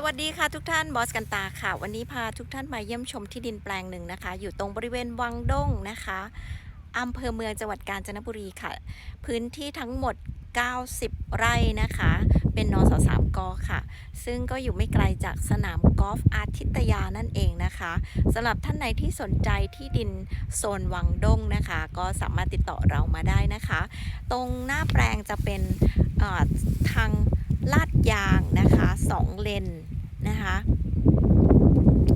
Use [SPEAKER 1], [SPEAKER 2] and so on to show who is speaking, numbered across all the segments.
[SPEAKER 1] สวัสดีค่ะทุกท่านบอสกันตาค่ะ วันนี้พาทุกท่านมาเยี่ยมชมที่ดินแปลงหนึ่งนะคะ อยู่ตรงบริเวณวังด้งนะคะอำเภอเมืองจังหวัดกาญจนบุรีค่ะ พื้นที่ทั้งหมด 90 ไร่นะคะ เป็นนสสามกอค่ะ ซึ่งก็อยู่ไม่ไกลจากสนามกอล์ฟอาทิตยานั่นเองนะคะสำหรับท่านไหนที่สนใจที่ดินโซนวังด้งนะคะ ก็สามารถติดต่อเรามาได้นะคะ ตรงหน้าแปลงจะเป็นทางลาดยาง สองเลนนะคะ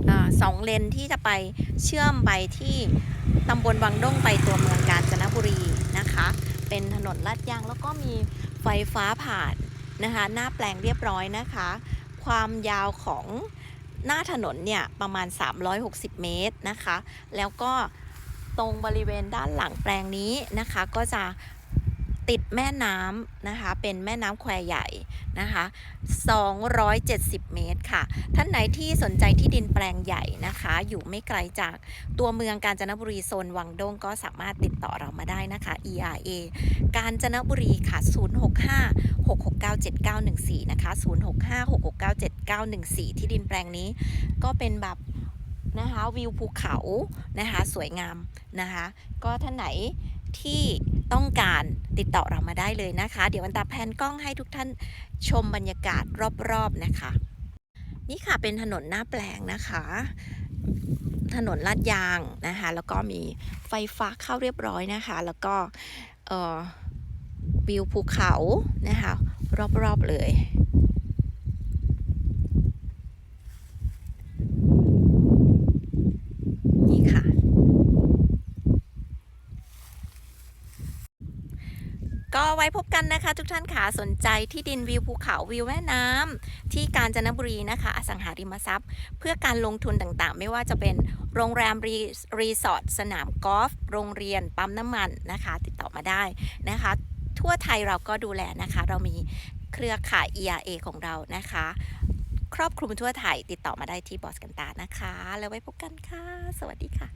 [SPEAKER 1] อาสองเลนที่จะไปเชื่อมไปที่ตำบลวังด้งไปตัวเมืองกาญจนบุรีนะคะ เป็นถนนลาดยางแล้วก็มีไฟฟ้าผ่านนะคะ หน้าแปลงเรียบร้อยนะคะ ความยาวของหน้าถนนเนี่ยประมาณ 360 เมตรนะคะ แล้วก็ตรงบริเวณด้านหลังแปลงนี้นะคะ ก็จะ ติดแม่น้ำนะคะ เป็นแม่น้ำแควใหญ่นะคะ 270 เมตรค่ะ ท่านไหนที่สนใจที่ดินแปลงใหญ่นะคะ อยู่ไม่ไกลจากตัวเมืองกาญจนบุรีโซนวังด้งก็สามารถติดต่อเรามาได้นะคะ ERA กาญจนบุรีค่ะ 065 669 7914 นะคะ 065 669 7914 ที่ดินแปลงนี้ก็เป็นแบบนะคะวิวภูเขานะคะสวยงามนะคะ ก็ท่านไหน ที่ต้องการติดต่อเรามาได้เลยนะคะ เดี๋ยววันตาแพนกล้องให้ทุกท่านชมบรรยากาศรอบๆนะคะ นี่ค่ะเป็นถนนหน้าแปลงนะคะ ถนนลาดยางนะคะ แล้วก็มีไฟฟ้าเข้าเรียบร้อยนะคะ แล้วก็วิวภูเขานะคะ รอบๆเลย นี่ค่ะ ก็ไว้พบกันนะคะ ทุกท่านค่ะสนใจที่ดินวิวภูเขาวิวแม่น้ำที่กาญจนบุรีนะคะ อสังหาริมทรัพย์ เพื่อการลงทุนต่างๆ ไม่ว่าจะเป็นโรงแรมรีรสอร์ทสนามกอล์ฟโรงเรียนปั๊มน้ำมันนะคะ ติดต่อมาได้นะคะ ทั่วไทยเราก็ดูแลนะคะ เรามีเครือข่าย ERA ของเรานะคะ ครอบคลุมทั่วไทยติดต่อมาได้ที่บอสกันตานะคะ แล้วไว้พบกันค่ะ สวัสดีค่ะ